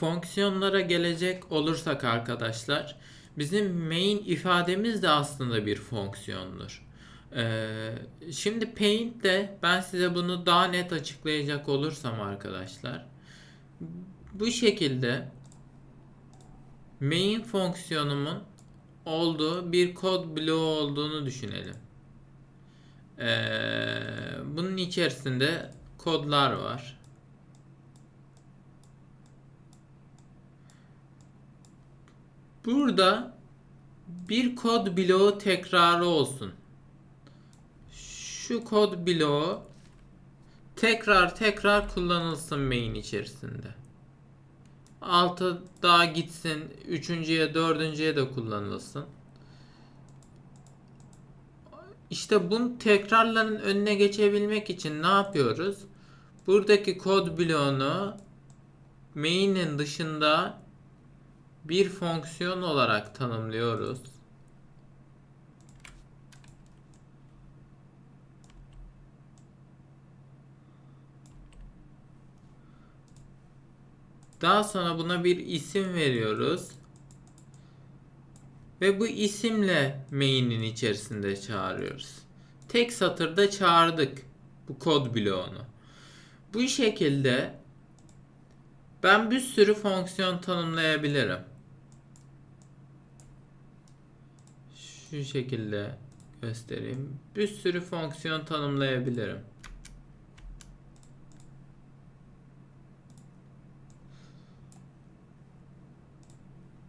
Fonksiyonlara gelecek olursak arkadaşlar, bizim main ifademiz de aslında bir fonksiyondur. Ee, şimdi Paint'te ben size bunu daha net açıklayacak olursam arkadaşlar, bu şekilde main fonksiyonumun olduğu bir kod bloğu olduğunu düşünelim. Ee, bunun içerisinde kodlar var. Burada bir kod bloğu tekrarı olsun. Şu kod bloğu tekrar tekrar kullanılsın main içerisinde. Altı daha gitsin. Üçüncüye, dördüncüye de kullanılsın. İşte bu tekrarların önüne geçebilmek için ne yapıyoruz? Buradaki kod bloğunu main'in dışında bir fonksiyon olarak tanımlıyoruz. Daha sonra buna bir isim veriyoruz. Ve bu isimle main'in içerisinde çağırıyoruz. Tek satırda çağırdık bu kod bloğunu. Bu şekilde ben bir sürü fonksiyon tanımlayabilirim. Şu şekilde göstereyim. Bir sürü fonksiyon tanımlayabilirim.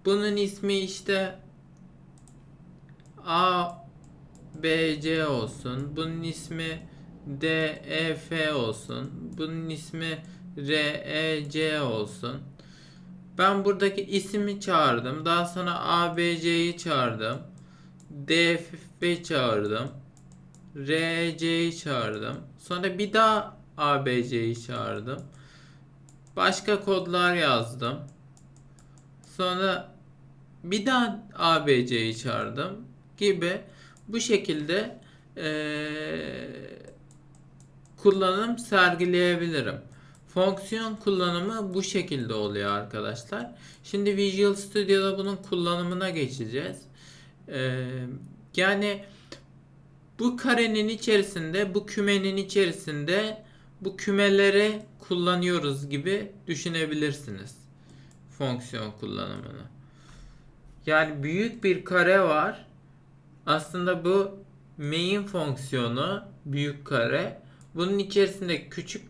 Bunun ismi işte A B C olsun. Bunun ismi D E F olsun. Bunun ismi R E C olsun. Ben buradaki ismi çağırdım. Daha sonra A B C'yi çağırdım. D F çağırdım. R C'yi çağırdım. Sonra bir daha A B C'yi çağırdım. Başka kodlar yazdım. Sonra bir daha ABC'yi çağırdım gibi bu şekilde eee, kullanım sergileyebilirim. Fonksiyon kullanımı bu şekilde oluyor arkadaşlar. Şimdi Visual Studio'da bunun kullanımına geçeceğiz. Eee, yani bu karenin içerisinde, bu kümenin içerisinde bu kümeleri kullanıyoruz gibi düşünebilirsiniz fonksiyon kullanımını. Yani büyük bir kare var. Aslında bu main fonksiyonu büyük kare. Bunun içerisinde küçük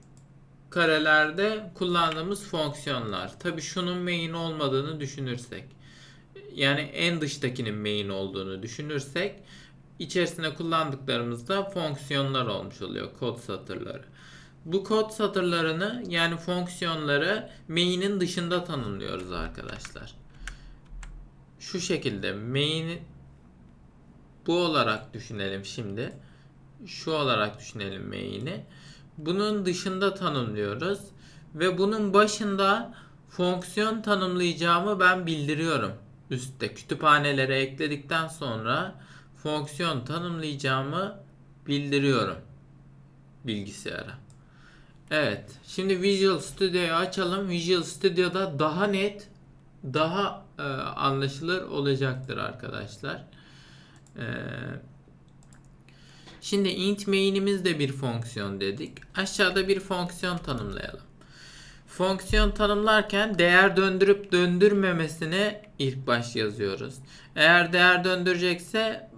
karelerde kullandığımız fonksiyonlar. Tabi şunun main olmadığını düşünürsek. Yani en dıştakinin main olduğunu düşünürsek içerisine kullandıklarımızda fonksiyonlar olmuş oluyor kod satırları. Bu kod satırlarını yani fonksiyonları main'in dışında tanımlıyoruz arkadaşlar. Şu şekilde main bu olarak düşünelim şimdi. Şu olarak düşünelim main'i. Bunun dışında tanımlıyoruz ve bunun başında fonksiyon tanımlayacağımı ben bildiriyorum. Üstte kütüphanelere ekledikten sonra fonksiyon tanımlayacağımı bildiriyorum bilgisayara. Evet. Şimdi Visual Studio'yu açalım. Visual Studio'da daha net, daha e, anlaşılır olacaktır arkadaşlar. E, şimdi int main'imiz de bir fonksiyon dedik. Aşağıda bir fonksiyon tanımlayalım. Fonksiyon tanımlarken değer döndürüp döndürmemesini ilk baş yazıyoruz. Eğer değer döndürecekse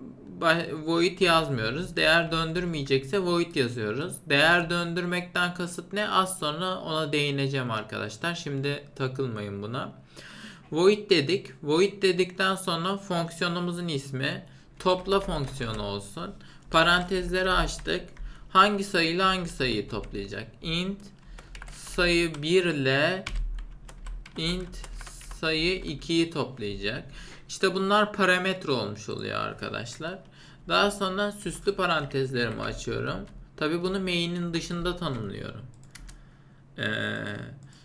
void yazmıyoruz. Değer döndürmeyecekse void yazıyoruz. Değer döndürmekten kasıt ne? Az sonra ona değineceğim arkadaşlar. Şimdi takılmayın buna. Void dedik. Void dedikten sonra fonksiyonumuzun ismi topla fonksiyonu olsun. Parantezleri açtık. Hangi sayıyla hangi sayıyı toplayacak? int sayı 1 ile int sayı 2'yi toplayacak. İşte bunlar parametre olmuş oluyor arkadaşlar. Daha sonra süslü parantezlerimi açıyorum. Tabi bunu main'in dışında tanımlıyorum. Ee,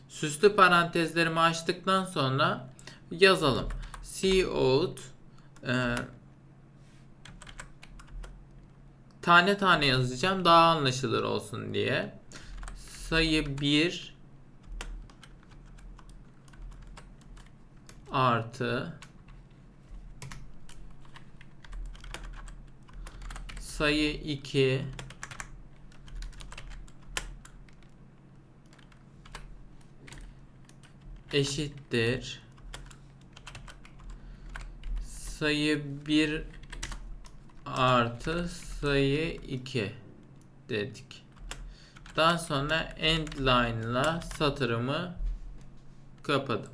süslü parantezlerimi açtıktan sonra yazalım. cout e, tane tane yazacağım daha anlaşılır olsun diye. Sayı 1 artı sayı 2 eşittir sayı 1 artı sayı 2 dedik. Daha sonra end line ile satırımı kapadım.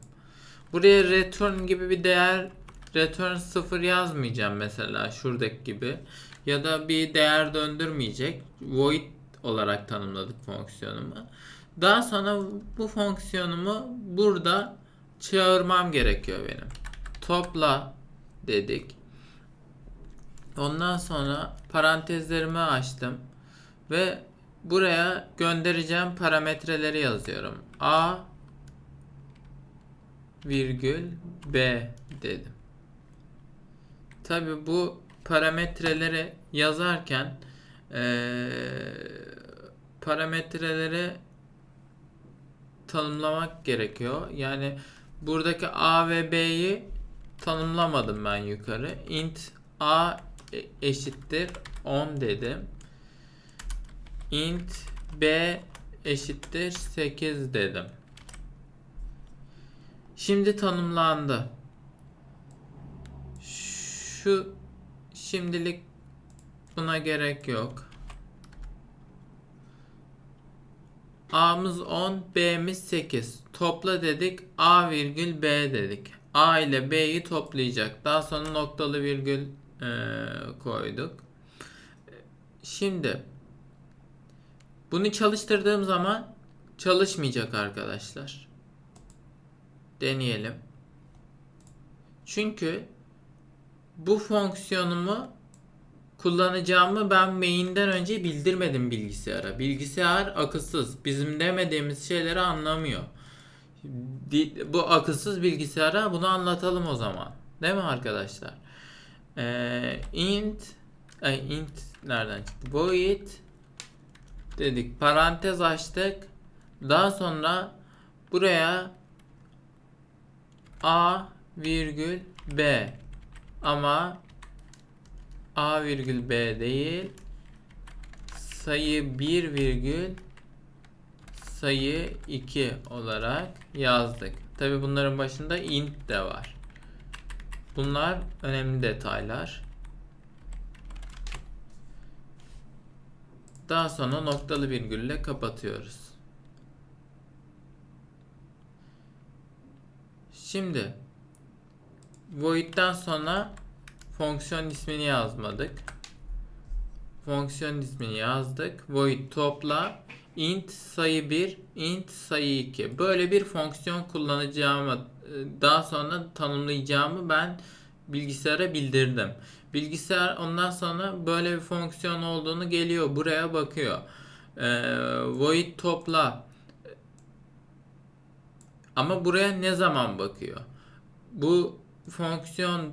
Buraya return gibi bir değer return 0 yazmayacağım mesela şuradaki gibi. Ya da bir değer döndürmeyecek. Void olarak tanımladık fonksiyonumu. Daha sonra bu fonksiyonumu burada çağırmam gerekiyor benim. Topla dedik. Ondan sonra parantezlerimi açtım ve buraya göndereceğim parametreleri yazıyorum. A virgül B dedim. Tabi bu parametreleri yazarken eee, parametreleri tanımlamak gerekiyor. Yani buradaki A ve B'yi tanımlamadım ben yukarı. int A eşittir 10 dedim. İnt B eşittir 8 dedim. Şimdi tanımlandı. Şu şimdilik buna gerek yok. A'mız 10, B'miz 8. Topla dedik. A virgül B dedik. A ile B'yi toplayacak. Daha sonra noktalı virgül eee, koyduk. Şimdi bunu çalıştırdığım zaman çalışmayacak arkadaşlar. Deneyelim. Çünkü bu fonksiyonumu kullanacağımı ben main'den önce bildirmedim bilgisayara. Bilgisayar akılsız. Bizim demediğimiz şeyleri anlamıyor. Bu akılsız bilgisayara bunu anlatalım o zaman. Değil mi arkadaşlar? Ee, int ay int nereden çıktı? Void dedik. Parantez açtık. Daha sonra buraya a virgül b ama a virgül b değil sayı 1 virgül sayı 2 olarak yazdık. Tabi bunların başında int de var. Bunlar önemli detaylar. Daha sonra noktalı virgülle kapatıyoruz. Şimdi void'den sonra fonksiyon ismini yazmadık. Fonksiyon ismini yazdık. Void topla int sayı 1, int sayı 2. Böyle bir fonksiyon kullanacağımı e, daha sonra tanımlayacağımı ben bilgisayara bildirdim. Bilgisayar ondan sonra böyle bir fonksiyon olduğunu geliyor buraya bakıyor. Ee, void topla ama buraya ne zaman bakıyor? Bu fonksiyon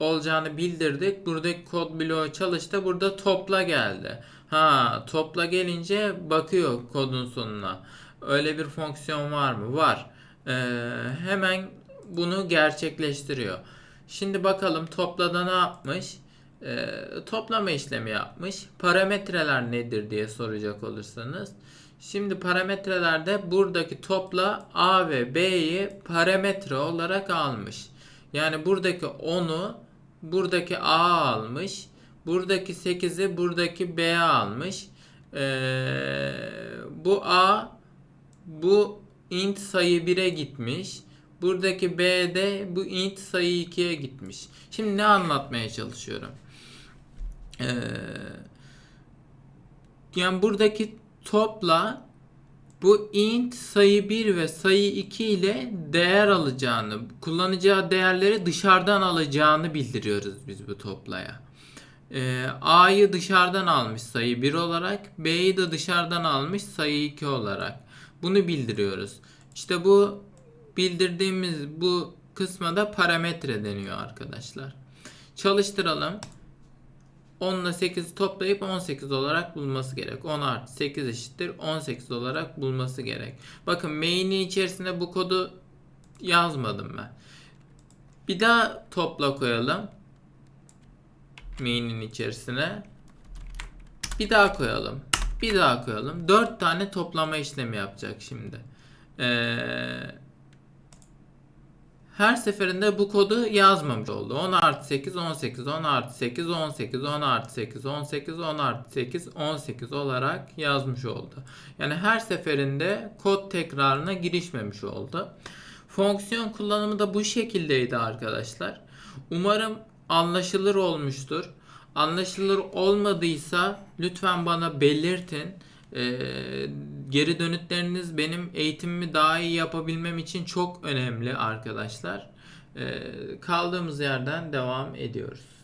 olacağını bildirdik. Buradaki kod bloğu çalıştı. Burada topla geldi. Ha, topla gelince bakıyor kodun sonuna. Öyle bir fonksiyon var mı? Var. Ee, hemen bunu gerçekleştiriyor. Şimdi bakalım toplada ne yapmış? Ee, toplama işlemi yapmış. Parametreler nedir diye soracak olursanız. Şimdi parametrelerde buradaki topla A ve B'yi parametre olarak almış. Yani buradaki 10'u buradaki A almış. Buradaki 8'i buradaki B almış. Ee, bu A bu int sayı 1'e gitmiş. Buradaki B de bu int sayı 2'ye gitmiş. Şimdi ne anlatmaya çalışıyorum? Ee, yani buradaki topla bu int sayı 1 ve sayı 2 ile değer alacağını, kullanacağı değerleri dışarıdan alacağını bildiriyoruz biz bu toplaya. Ee, A'yı dışarıdan almış sayı 1 olarak, B'yi de dışarıdan almış sayı 2 olarak. Bunu bildiriyoruz. İşte bu bildirdiğimiz bu kısma da parametre deniyor arkadaşlar. Çalıştıralım. 10 ile 8'i toplayıp 18 olarak bulması gerek. 10 artı 8 eşittir 18 olarak bulması gerek. Bakın main'in içerisinde bu kodu yazmadım ben. Bir daha topla koyalım. Main'in içerisine. Bir daha koyalım. Bir daha koyalım. 4 tane toplama işlemi yapacak şimdi. Ee, her seferinde bu kodu yazmamış oldu. 10 artı 8, 18, 10 artı 8, 18, 10 artı 8, 18, 10 artı 8, 18 olarak yazmış oldu. Yani her seferinde kod tekrarına girişmemiş oldu. Fonksiyon kullanımı da bu şekildeydi arkadaşlar. Umarım anlaşılır olmuştur. Anlaşılır olmadıysa lütfen bana belirtin. Ee, geri dönütleriniz benim eğitimimi daha iyi yapabilmem için çok önemli arkadaşlar. Ee, kaldığımız yerden devam ediyoruz.